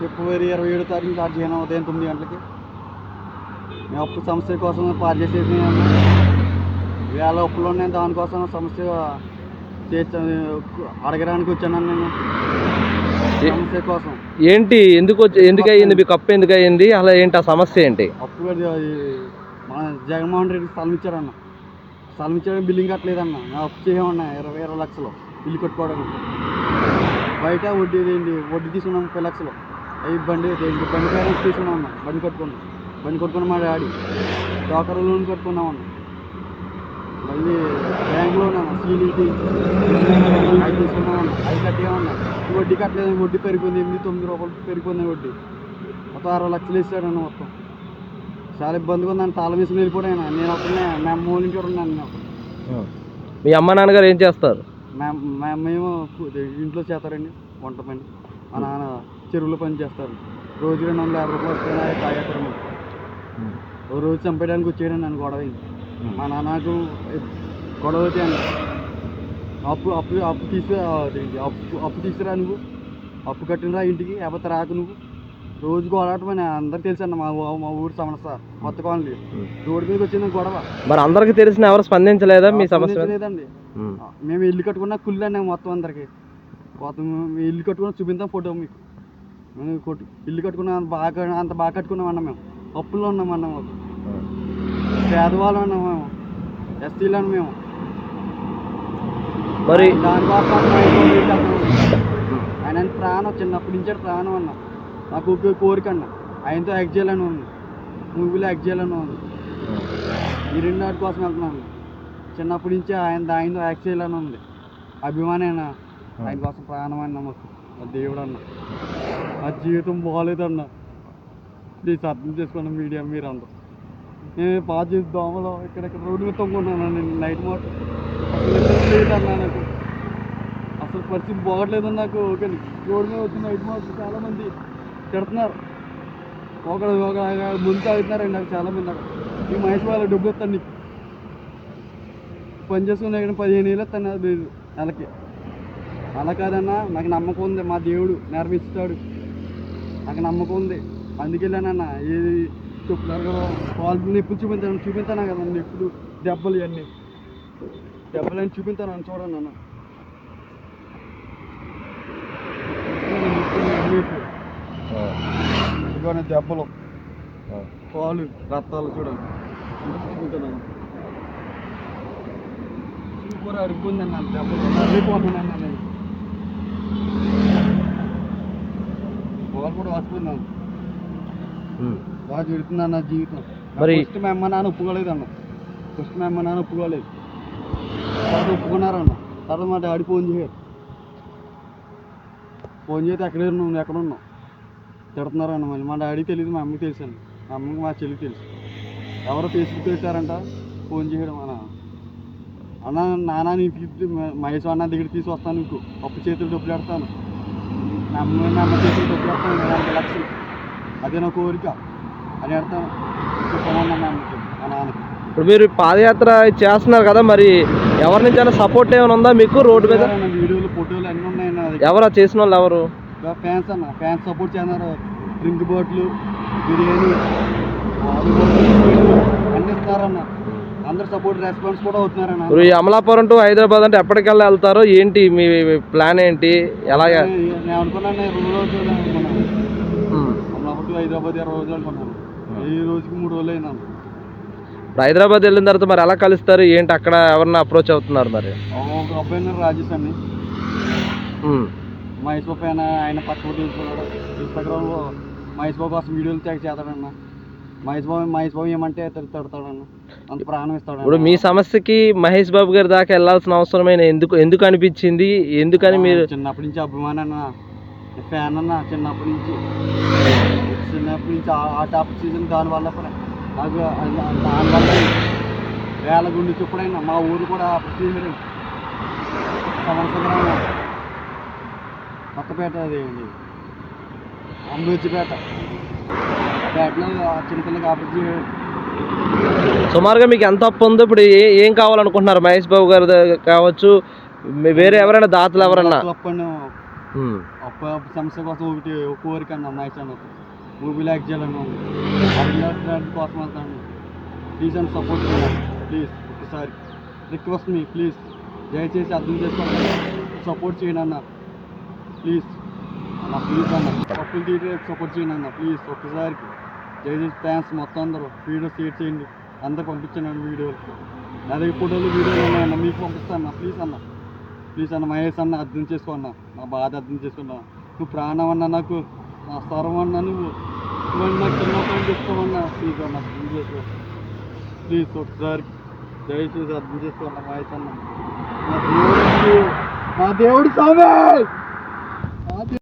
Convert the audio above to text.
ఫిబ్రవరి ఇరవై ఏడు తారీఖు స్టార్ట్ చేయను ఉదయం తొమ్మిది గంటలకి. మేము అప్పు సమస్య కోసం పార్ చేసేసి వేల అప్పులు ఉన్నాయి దానికోసం సమస్య అడగడానికి వచ్చాను నేను సమస్య కోసం. ఏంటి? ఎందుకు వచ్చి- ఎందుకు అయ్యింది? మీకు అప్పు ఎందుకు అయ్యింది? అలా ఏంటి? ఆ సమస్య ఏంటి? అప్పు మన జగన్మోహన్ రెడ్డి స్థలం ఇచ్చారన్న. స్థలం ఇచ్చారని బిల్లింగ్ కట్టలేదన్న. నా అప్పు చేయమన్నా ఇరవై ఇరవై లక్షలు. ఇల్లు కట్టుకోవడానికి. బయట వడ్డీ వడ్డీ తీసుకున్నాం ముప్పై లక్షలు. అవి బండి ఏంటి బండి పేరు తీసుకున్నాం అన్న బండి కట్టుకున్నాం బండి కట్టుకున్న మా డాడీ. డాకర్ లోన్ కట్టుకున్నాం అన్న. మళ్ళీ బ్యాంక్లో ఉన్నాను సీనీటీ అవి తీసుకున్నాం అన్న అవి కట్టేమన్నా వడ్డీ కట్టలేదు వడ్డీ పెరిగిపోయింది ఎనిమిది తొమ్మిది రూపాయలు పెరిగిపోయింది వడ్డీ. మొత్తం అరవై లక్షలు ఇస్తాడన్న మొత్తం. చాలా ఇబ్బందిగా ఉందని తాళం వేసుకుని వెళ్ళిపోయాను నేను ఒక్కనే మా అమ్మ ఇంట్లో ఉన్నాను నేను. మీ అమ్మ నాన్నగారు ఏం చేస్తారు? మా మా అమ్మేమో కు- ఇంట్లో చేస్తారండి వంట పని. మా నాన్న చెరువులో పని చేస్తారు. రోజు రెండు వందల యాభై రూపాయలు వస్తే తాగేస్తారు ఓ రోజు చంపేయడానికి వచ్చేయడం నన్ను గొడవ మా నాన్నకు గొడవ వచ్చాను అప్పు అప్పు అప్పు తీసి అప్పు అప్పు తీసుకురా నువ్వు. అప్పు కట్టినరా ఇంటికి లేకపోతే రాకు నువ్వు. రోజు గొడవటమని అందరికి తెలుసు అన్న మా మా ఊరు సమస్య కొత్త కాలనీ. రోడ్డు మీదకి వచ్చింది గొడవ. మరి అందరికి తెలిసిన ఎవరు స్పందించలేదా మీ సమస్య? లేదండి. మేము ఇల్లు కట్టుకున్న కుళ్ళు అండి మొత్తం అందరికి. మేము ఇల్లు కట్టుకున్న చూపిద్దాం ఫోటో మీకు. కొట్టు ఇల్లు కట్టుకున్న అంత బాగా అంత బాగా కట్టుకున్నాం అన్న మేము. అప్పుల్లో ఉన్నాం అన్న మాకు. పేదవాళ్ళం అన్నాం మేము. ఎస్టీలు అన్న మేము. మరి దానికోసం. ఆయన ప్రాణం చిన్నప్పటి నుంచే ప్రాణం అన్న. నాకు కోరిక అన్న. ఆయనతో యాక్ట్ చేయాలని ఉంది. మూవీలో యాక్ట్ చేయాలని ఉంది. ఈ రెండు వాటి కోసం వెళ్తున్నాను చిన్నప్పటి నుంచి ఆయన ఆయనతో యాక్ట్ చేయాలని ఉంది. అభిమానైనా? ఆయన కోసం ప్రాణం అన్న మాకు ఆ దేవుడు అన్న ఆ జీవితం బాగాలేదన్న ప్లీజ్ అర్థం చేసుకోండి మీడియా మీరు అందరూ నేను పాత చేసి దోమలో ఇక్కడెక్కడ రోడ్డు మీద తొంగున్నాను. నేను నైట్ మోట్ లేదన్నా నాకు. అసలు పరిస్థితి బాగట్లేదన్న నాకు ఓకే రోడ్డు మీద వచ్చిన నైట్ మోట్ చాలామంది తిడుతున్నారు. ఒకడు ఒక ముందు తాగుతున్నారండి నాకు చాలామంది నాకు అక్కడ. ఈ మహేష్ వాళ్ళ డబ్బులు ఇస్తాను నీకు. పని చేసుకున్నా కానీ పదిహేను వేలు ఇస్తాను అది లేదు నెలకి. అలా కాదన్నా నాకు నమ్మకం ఉంది. మా దేవుడు నెరవేర్చుతాడు నాకు నమ్మకం ఉంది. అందుకెళ్ళానన్న. ఏది చెప్తున్నారు కదా వాళ్ళు నొప్పులు చూపించాను చూపించాను కదా నొప్పులు దెబ్బలు ఇవన్నీ. దెబ్బలు అని చూపించాను అని చూడండి అన్న. ఇదిగోనే దెబ్బలు. కాలు రక్తాలు చూడండి. చూపించాను సూపర్ అడుగుందన్న దెబ్బలు. అడిగిపోతున్నాను నేను వాళ్ళు కూడా వస్తున్నాను. బాగా జరుగుతుంది అన్న జీవితం. మరి- ఫస్ట్ మా అమ్మ నాన్న ఒప్పుకోలేదు అన్న ఫస్ట్ మా అమ్మ నాన్న ఒప్పుకోలేదు. తర్వాత ఒప్పుకున్నారన్న. తర్వాత మా డాడీ ఫోన్ చేయరు ఫోన్ చేస్తే ఎక్కడ ఉన్నావు? ఎక్కడ ఉన్నావు? తిడుతున్నారన్న మళ్ళీ. మా డాడీ తెలియదు మా అమ్మకి తెలుసు మా అమ్మకి మా చెల్లికి తెలుసు. ఎవరో ఫేస్బుక్ పెట్టారంట ఫోన్ చేయడం అన్న. అన్న నాన్న నీకు మహేష్ అన్న దగ్గర తీసి వస్తాను నీకు. అప్పు చేతులు డబ్బులు పెడతాను. పెడతాను నలభై లక్షలు అదే నా కోరిక అని పెడతాను చెప్పమన్నా మా నాన్నకి ఇప్పుడు మీరు పాదయాత్ర చేస్తున్నారు కదా మరి ఎవరి నుంచి అయినా సపోర్ట్ ఏమైనా ఉందా మీకు రోడ్డు మీద వీడియోలు ఫోటోలు అన్నీ ఉన్నాయి నా దగ్గర ఎవరు చేసిన వాళ్ళు ఎవరు ఫ్యాన్స్ అన్న ఫ్యాన్స్ సపోర్ట్ చేస్తున్నారు డ్రింక్ బాటిల్ బిర్యానీ ఆలు బాటిల్ అన్నీ ఇస్తున్నారన్న అందరు సపోర్ట్ రెస్పాన్స్ కూడా అవుతున్నారన్న. ఇప్పుడు ఈ అమలాపురం టు హైదరాబాద్ అంటే ఎప్పటికల్లా వెళ్తారు? ఏంటి మీ ప్లాన్ ఏంటి? ఎలాగ? ఇప్పుడు హైదరాబాద్ వెళ్ళిన తర్వాత మరి ఎలా కలుస్తారు? ఏంటి అక్కడ ఎవరన్నా అప్రోచ్ అవుతున్నారు మరి? రాజేష్ అండి. మహేష్ బాబు ఆయన ఆయన తీసుకున్నాడు ఇన్స్టాగ్రామ్లో మహేష్ బాబు కోసం వీడియోలు తెగ చేస్తాడన్న. మహేష్ బాబు మహేష్ బాబు ఏమంటే తిడ- ఇప్పుడు మీ సమస్యకి మహేష్ బాబు గారి దాకా వెళ్ళాల్సిన అవసరమైన ఎందుకు ఎందుకు అనిపించింది? ఎందుకని మీరు చిన్నప్పటి నుంచి అభిమానం అన్న ఫ్యాన్ అన్న చిన్నప్పటి నుంచి చిన్నప్పటి నుంచి ఆ- టాప్ సీజన్ దానివల్ల కూడా నాకు దానివల్ల వేల గుండె చెప్పుడైనా మా ఊరు కూడా సీజన్ సమరస గ్రామం కొత్తపేట అది అంబేద్జిపేట పేటలో చిన్నపిల్లకి ఆపరేషన్ సుమారుగా మీకు ఎంత అప్పు ఉందో ఇప్పుడు ఏ- కావాలనుకుంటున్నారు? మహేష్ బాబు గారు కావచ్చు వేరే ఎవరైనా దాతలు ఎవరన్నా? సమస్య కోసం ఒకటి ఒక కోరిక అన్న మహేష్ అన్న రిలేటెడ్ కోసం ప్లీజ్ అని సపోర్ట్ ప్లీజ్ ఒకసారి రిక్వెస్ట్ మీ ప్లీజ్ దయచేసి అర్థం చేసుకోండి సపోర్ట్ చేయండి అన్న ప్లీజ్ అన్న ప్లీజ్ అన్న తప్పులు తీయడానికి సపోర్ట్ చేయండి అన్న ప్లీజ్ ఒక్కసారి జైజీ ఫ్యాన్స్ మొత్తం అందరూ వీడియో షేర్ చేయండి. అందరు పంపించండి అన్న వీడియోలు. నా దగ్గర ఫోటోలు వీడియోలు ఉన్నాయన్న మీకు పంపిస్తాను అన్న. ప్లీజ్ అన్న. ప్లీజ్ అన్న మహేష్ అన్న అర్థం చేసుకో అన్న. నా బాధ అర్థం చేసుకున్నా నువ్వు ప్రాణం అన్న నాకు నా స్వరం అన్న నువ్వు. నువ్వు నాకు చిన్నప్పటి చెప్తామన్నా ప్లీజ్ అన్న అర్థం చేసుకో. ప్లీజ్ ఒకసారి దయచేసి అర్థం చేసుకో అన్న మహేష్ అన్న. నా దేవుడు నా దేవుడు స్వామి